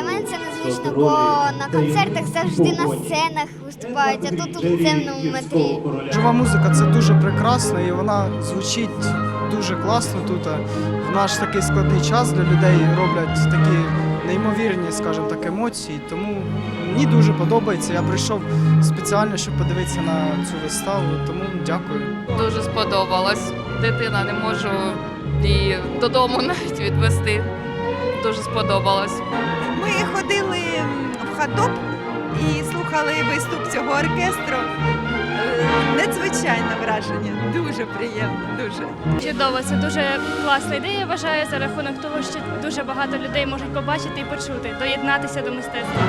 незвично, бо на концертах завжди на сценах виступають, а тут у підземному метрі. Жива музика це дуже прекрасно і вона звучить дуже класно тут. В наш такий складний час для людей роблять такі неймовірні, скажімо так, емоції. Тому мені дуже подобається. Я прийшов спеціально, щоб подивитися на цю виставу. Тому дякую. Дуже сподобалось. Дитина не можу її додому навіть відвести. Дуже сподобалось. Ми ходили в хатоп і слухали виступ цього оркестру. Е, Надзвичайне враження, дуже приємно, дуже. Чудово, це дуже класна ідея. Я вважаю за рахунок того, що дуже багато людей можуть побачити і почути, доєднатися до мистецтва.